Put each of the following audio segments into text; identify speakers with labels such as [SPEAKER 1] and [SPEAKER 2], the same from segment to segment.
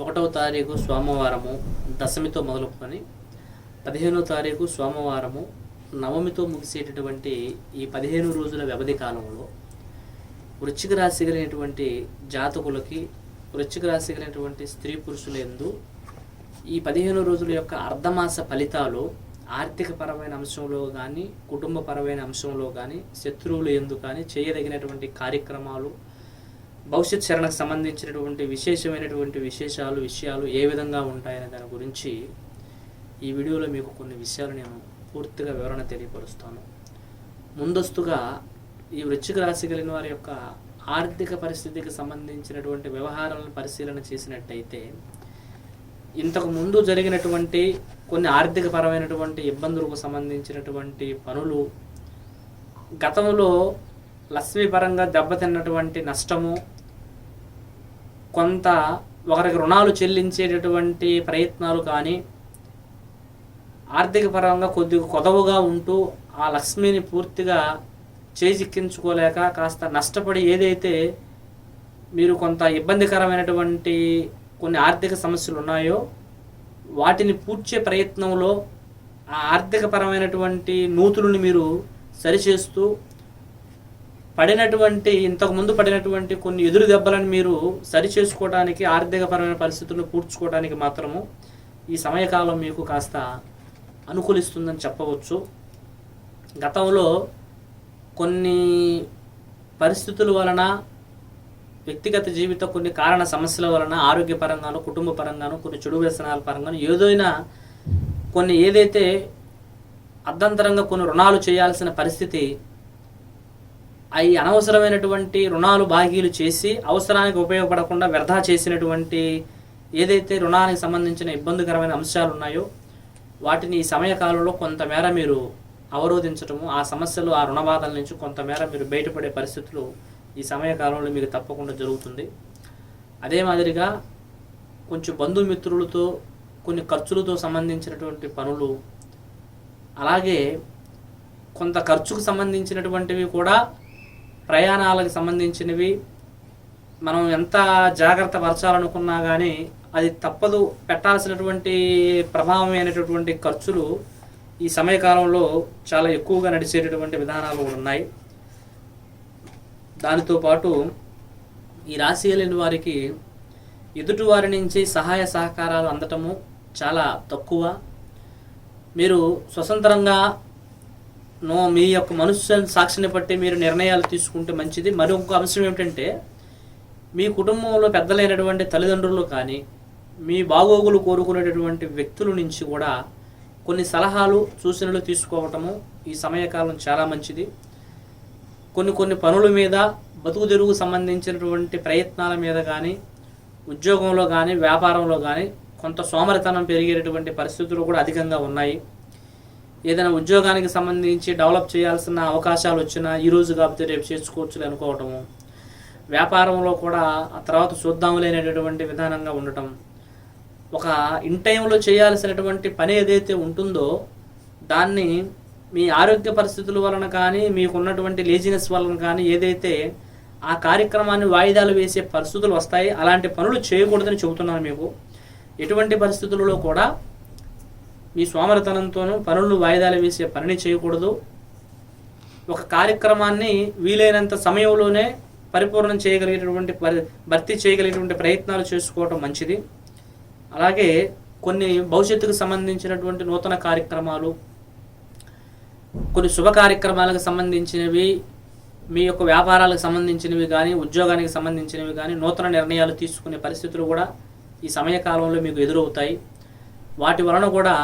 [SPEAKER 1] ఒకటవ తారీఖు సోమవారము దశమితో మొదలుకొని పదిహేనో తారీఖు సోమవారము నవమితో ముగిసేటటువంటి ఈ పదిహేను రోజుల వ్యవధి కాలంలో వృశ్చిక రాశి కలిగినటువంటి జాతకులకి వృశ్చిక రాశి కలిగినటువంటి స్త్రీ పురుషులందు ఈ పదిహేను రోజుల యొక్క అర్ధమాస ఫలితాలు ఆర్థికపరమైన అంశంలో కానీ కుటుంబపరమైన అంశంలో కానీ శత్రువులు ఎందు కానీ చేయదగినటువంటి కార్యక్రమాలు భవిష్యత్ శరణకు సంబంధించినటువంటి విశేషమైనటువంటి విశేషాలు విషయాలు ఏ విధంగా ఉంటాయనే దాని గురించి ఈ వీడియోలో మీకు కొన్ని విషయాలు నేను పూర్తిగా వివరణ తెలియపరుస్తాను. ముందస్తుగా ఈ వృశ్చిక రాశి కలిగిన వారి యొక్క ఆర్థిక పరిస్థితికి సంబంధించినటువంటి వ్యవహారాలను పరిశీలన చేసినట్టయితే ఇంతకు ముందు జరిగినటువంటి కొన్ని ఆర్థిక పరమైనటువంటి ఇబ్బందులకు సంబంధించినటువంటి పనులు గతంలో లక్ష్మీపరంగా దెబ్బతిన్నటువంటి నష్టము కొంత ఒకరికి రుణాలు చెల్లించేటటువంటి ప్రయత్నాలు కానీ ఆర్థిక పరంగా కొద్దిగా కొదవగా ఉంటూ ఆ లక్ష్మిని పూర్తిగా చేజిక్కించుకోలేక కాస్త నష్టపడి ఏదైతే మీరు కొంత ఇబ్బందికరమైనటువంటి కొన్ని ఆర్థిక సమస్యలు ఉన్నాయో వాటిని పూడ్చే ప్రయత్నంలో ఆ ఆర్థికపరమైనటువంటి నూతులను మీరు సరిచేస్తూ పడినటువంటి ఇంతకుముందు పడినటువంటి కొన్ని ఎదురు దెబ్బలను మీరు సరి చేసుకోవడానికి ఆర్థికపరమైన పరిస్థితులను పూడ్చుకోవడానికి మాత్రము ఈ సమయకాలం మీకు కాస్త అనుకూలిస్తుందని చెప్పవచ్చు. గతంలో కొన్ని పరిస్థితుల వలన వ్యక్తిగత జీవిత కొన్ని కారణ సమస్యల వలన ఆరోగ్యపరంగాను కుటుంబ పరంగాను కొన్ని చెడు వ్యసనాల పరంగాను ఏదైనా కొన్ని ఏదైతే అర్ధంతరంగా కొన్ని రుణాలు చేయాల్సిన పరిస్థితి అవి అనవసరమైనటువంటి రుణాలు బాకీలు చేసి అవసరానికి ఉపయోగపడకుండా వ్యర్థా చేసినటువంటి ఏదైతే రుణానికి సంబంధించిన ఇబ్బందికరమైన అంశాలు ఉన్నాయో వాటిని ఈ సమయకాలంలో కొంతమేర మీరు అవరోధించటము ఆ సమస్యలు ఆ రుణ బాధల నుంచి కొంతమేర మీరు బయటపడే పరిస్థితులు ఈ సమయకాలంలో మీకు తప్పకుండా జరుగుతుంది. అదే మాదిరిగా కొంచెం బంధుమిత్రులతో కొన్ని ఖర్చులతో సంబంధించినటువంటి పనులు అలాగే కొంత ఖర్చుకు సంబంధించినటువంటివి కూడా ప్రయాణాలకు సంబంధించినవి. మనం ఎంత జాగ్రత్త పరచాలనుకున్నా కానీ అది తప్పదు. పెట్టాల్సినటువంటి ప్రభావమైనటువంటి ఖర్చులు ఈ సమయకాలంలో చాలా ఎక్కువగా నడిచేటటువంటి విధానాలు కూడా ఉన్నాయి. దానితో పాటు ఈ రాశి కలిగిన వారికి ఎదుటివారి నుంచి సహాయ సహకారాలు అందటము చాలా తక్కువ. మీరు స్వతంత్రంగా నో మీ యొక్క మనుష్య సాక్షిని బట్టి మీరు నిర్ణయాలు తీసుకుంటే మంచిది. మరి ఇంకో అంశం ఏమిటంటే మీ కుటుంబంలో పెద్దలైనటువంటి తల్లిదండ్రులు కానీ మీ బాగోగులు కోరుకునేటటువంటి వ్యక్తుల నుంచి కూడా కొన్ని సలహాలు సూచనలు తీసుకోవటము ఈ సమయకాలం చాలా మంచిది. కొన్ని కొన్ని పనుల మీద బతుకు తెరుగు సంబంధించినటువంటి ప్రయత్నాల మీద కానీ ఉద్యోగంలో కానీ వ్యాపారంలో కానీ కొంత సోమరితనం పెరిగేటటువంటి పరిస్థితులు కూడా అధికంగా ఉన్నాయి. ఏదైనా ఉద్యోగానికి సంబంధించి డెవలప్ చేయాల్సిన అవకాశాలు వచ్చినా ఈ కాకపోతే రేపు చేసుకోవచ్చు అనుకోవటము. వ్యాపారంలో కూడా ఆ తర్వాత చూద్దాములే అనేటటువంటి విధానంగా ఉండటం. ఒక ఇన్ టైంలో చేయాల్సినటువంటి పని ఏదైతే ఉంటుందో దాన్ని మీ ఆరోగ్య పరిస్థితుల వలన కానీ మీకున్నటువంటి లేజినెస్ వలన కానీ ఏదైతే ఆ కార్యక్రమాన్ని వాయిదాలు వేసే పరిస్థితులు వస్తాయి అలాంటి పనులు చేయకూడదని చెబుతున్నాను మీకు. ఎటువంటి పరిస్థితులలో కూడా మీ సోమరతనంతోనూ పనులు వాయిదాలు వేసే పనిని చేయకూడదు. ఒక కార్యక్రమాన్ని వీలైనంత సమయంలోనే పరిపూర్ణం చేయగలిగేటటువంటి పరి భర్తీ చేయగలిగేటువంటి ప్రయత్నాలు చేసుకోవటం మంచిది. అలాగే కొన్ని భవిష్యత్తుకు సంబంధించినటువంటి నూతన కార్యక్రమాలు కొన్ని శుభ కార్యక్రమాలకు సంబంధించినవి మీ యొక్క వ్యాపారాలకు సంబంధించినవి కానీ ఉద్యోగానికి సంబంధించినవి కానీ నూతన నిర్ణయాలు తీసుకునే పరిస్థితులు కూడా ఈ సమయకాలంలో మీకు ఎదురవుతాయి. వాటి వలన కూడా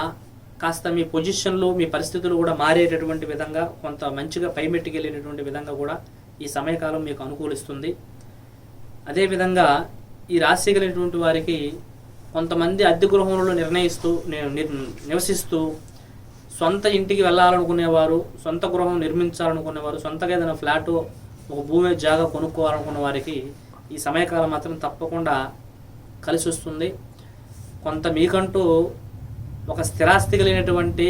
[SPEAKER 1] కాస్త మీ పొజిషన్లు మీ పరిస్థితులు కూడా మారేటటువంటి విధంగా కొంత మంచిగా పైమెట్టుకెళ్ళేటటువంటి విధంగా కూడా ఈ సమయకాలం మీకు అనుకూలిస్తుంది. అదేవిధంగా ఈ రాశి కలిగినటువంటి వారికి కొంతమంది అద్దె గృహంలో నిర్ణయిస్తూ ని- నివసిస్తూ సొంత ఇంటికి వెళ్ళాలనుకునేవారు సొంత గృహం నిర్మించాలనుకునేవారు సొంతగా ఏదైనా ఫ్లాట్ ఒక భూమి జాగా కొనుక్కోవాలనుకున్న వారికి ఈ సమయకాలం మాత్రం తప్పకుండా కలిసి వస్తుంది కొంత మీకంటూ ఒక స్థిరాస్తి కలిగినటువంటి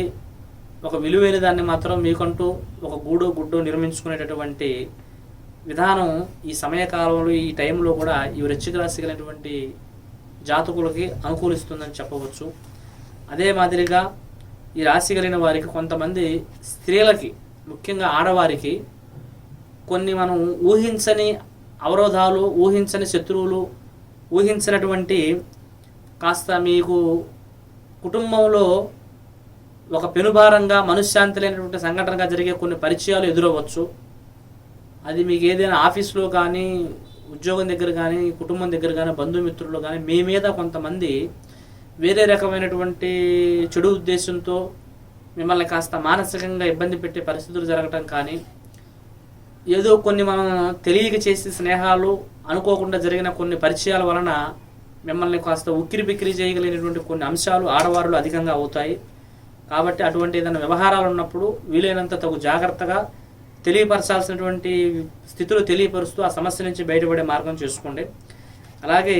[SPEAKER 1] ఒక విలువైన దాన్ని మాత్రం మీకంటూ ఒక గూడో గుడ్డో నిర్మించుకునేటటువంటి విధానం ఈ సమయకాలంలో ఈ టైంలో కూడా ఈ వృశ్చిక రాశి కలిగినటువంటి జాతకులకి అనుకూలిస్తుందని చెప్పవచ్చు. అదే మాదిరిగా ఈ రాశి కలిగిన వారికి కొంతమంది స్త్రీలకి ముఖ్యంగా ఆడవారికి కొన్ని మనం ఊహించని అవరోధాలు ఊహించని శత్రువులు ఊహించినటువంటి కాస్త మీకు కుటుంబంలో ఒక పెనుభారంగా మనశ్శాంతి లేనటువంటి సంఘటనగా జరిగే కొన్ని పరిచయాలు ఎదురవ్వచ్చు. అది మీకు ఏదైనా ఆఫీస్లో కానీ ఉద్యోగం దగ్గర కానీ కుటుంబం దగ్గర కానీ బంధుమిత్రులు కానీ మీ మీద కొంతమంది వేరే రకమైనటువంటి చెడు ఉద్దేశంతో మిమ్మల్ని కాస్త మానసికంగా ఇబ్బంది పెట్టే పరిస్థితులు జరగటం కానీ ఏదో కొన్ని మనం తెలియక చేసే స్నేహాలు అనుకోకుండా జరిగిన కొన్ని పరిచయాల వలన మిమ్మల్ని కాస్త ఉక్కిరి బిక్కిరి చేయగలిగినటువంటి కొన్ని అంశాలు ఆడవారులు అధికంగా అవుతాయి. కాబట్టి అటువంటి ఏదైనా వ్యవహారాలు ఉన్నప్పుడు వీలైనంత తగు జాగ్రత్తగా తెలియపరచాల్సినటువంటి స్థితులు తెలియపరుస్తూ ఆ సమస్య నుంచి బయటపడే మార్గం చేసుకోండి. అలాగే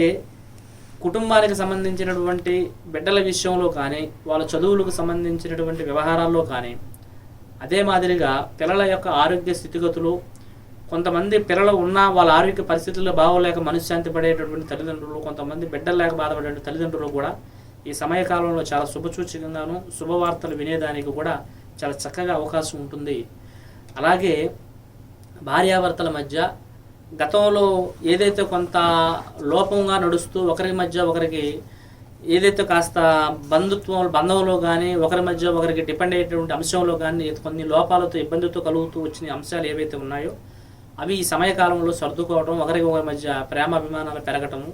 [SPEAKER 1] కుటుంబానికి సంబంధించినటువంటి బిడ్డల విషయంలో కానీ వాళ్ళ చదువులకు సంబంధించినటువంటి వ్యవహారాల్లో కానీ అదే మాదిరిగా పిల్లల యొక్క ఆరోగ్య స్థితిగతులు కొంతమంది పిల్లలు ఉన్నా వాళ్ళ ఆరోగ్య పరిస్థితుల్లో బాగోలేక మనశ్శాంతి పడేటటువంటి తల్లిదండ్రులు కొంతమంది బిడ్డలు లేక బాధపడేటువంటి తల్లిదండ్రులు కూడా ఈ సమయకాలంలో చాలా శుభసూచకంగాను శుభవార్తలు వినేదానికి కూడా చాలా చక్కగా అవకాశం ఉంటుంది. అలాగే భార్యాభర్తల మధ్య గతంలో ఏదైతే కొంత లోపంగా నడుస్తూ ఒకరి మధ్య ఒకరికి ఏదైతే కాస్త బంధుత్వం బంధంలో కానీ ఒకరి మధ్య ఒకరికి డిపెండ్ అయ్యేటువంటి అంశంలో కానీ కొన్ని లోపాలతో ఇబ్బందితో కలుగుతూ వచ్చిన అంశాలు ఏవైతే ఉన్నాయో అవి ఈ సమయకాలంలో సర్దుకోవడం ఒకరికి ఒకరి మధ్య ప్రేమ అభిమానాలు పెరగటము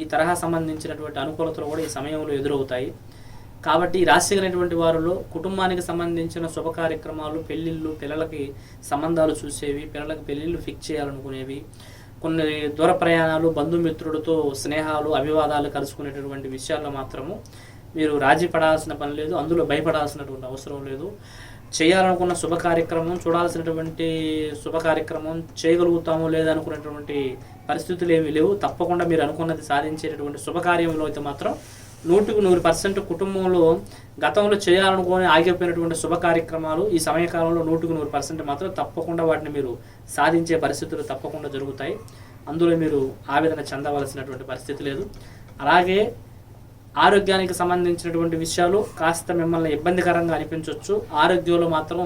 [SPEAKER 1] ఈ తరహా సంబంధించినటువంటి అనుకూలతలు కూడా ఈ సమయంలో ఎదురవుతాయి. కాబట్టి రాశిగలైనటువంటి వారిలో కుటుంబానికి సంబంధించిన శుభ కార్యక్రమాలు పెళ్ళిళ్ళు పిల్లలకి సంబంధాలు చూసేవి పిల్లలకి పెళ్ళిళ్ళు ఫిక్స్ చేయాలనుకునేవి కొన్ని దూర ప్రయాణాలు బంధుమిత్రులతో స్నేహాలు అభివాదాలు కలుసుకునేటటువంటి విషయాల్లో మాత్రము మీరు రాజీ పడాల్సిన పని లేదు అందులో భయపడాల్సినటువంటి అవసరం లేదు. చేయాలనుకున్న శుభ కార్యక్రమం చూడాల్సినటువంటి శుభ కార్యక్రమం చేయగలుగుతామో లేదనుకున్నటువంటి పరిస్థితులు ఏమీ లేవు. తప్పకుండా మీరు అనుకున్నది సాధించేటటువంటి శుభకార్యంలో అయితే మాత్రం నూటికి నూరు పర్సెంట్ కుటుంబంలో గతంలో చేయాలనుకుని ఆగిపోయినటువంటి శుభ కార్యక్రమాలు ఈ సమయకాలంలో నూటికి నూరు పర్సెంట్ మాత్రం తప్పకుండా వాటిని మీరు సాధించే పరిస్థితులు తప్పకుండా జరుగుతాయి. అందులో మీరు ఆవేదన చెందవలసినటువంటి పరిస్థితి లేదు. అలాగే ఆరోగ్యానికి సంబంధించినటువంటి విషయాలు కాస్త మిమ్మల్ని ఇబ్బందికరంగా అనిపించవచ్చు. ఆరోగ్యంలో మాత్రం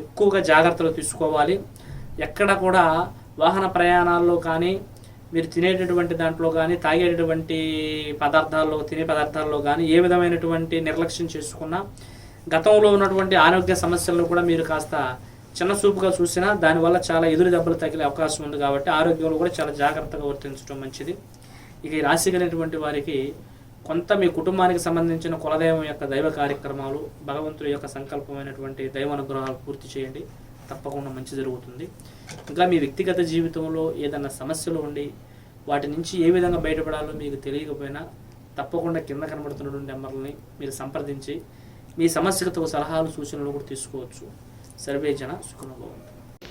[SPEAKER 1] ఎక్కువగా జాగ్రత్తలు తీసుకోవాలి. ఎక్కడ కూడా వాహన ప్రయాణాల్లో కానీ మీరు తినేటటువంటి దాంట్లో కానీ తాగేటటువంటి పదార్థాల్లో తినే పదార్థాల్లో కానీ ఏ విధమైనటువంటి నిర్లక్ష్యం చేసుకున్నా గతంలో ఉన్నటువంటి ఆరోగ్య సమస్యలను కూడా మీరు కాస్త చిన్న చూపుగా చూసినా దానివల్ల చాలా ఎదురు దెబ్బలు తగిలే అవకాశం ఉంది కాబట్టి ఆరోగ్యంలో కూడా చాలా జాగ్రత్తగా వర్తించడం మంచిది. ఇక ఈ రాశి కలిగినటువంటి వారికి కొంత మీ కుటుంబానికి సంబంధించిన కులదైవం యొక్క దైవ కార్యక్రమాలు భగవంతుడి యొక్క సంకల్పమైనటువంటి దైవ అనుగ్రహాలు పూర్తి చేయండి. తప్పకుండా మంచి జరుగుతుంది. ఇంకా మీ వ్యక్తిగత జీవితంలో ఏదైనా సమస్యలు ఉండి వాటి నుంచి ఏ విధంగా బయటపడాలో మీకు తెలియకపోయినా తప్పకుండా కింద కనబడుతున్నటువంటి నెంబర్లని మీరు సంప్రదించి మీ సమస్యలతో సలహాలు సూచనలు కూడా తీసుకోవచ్చు. సర్వే జన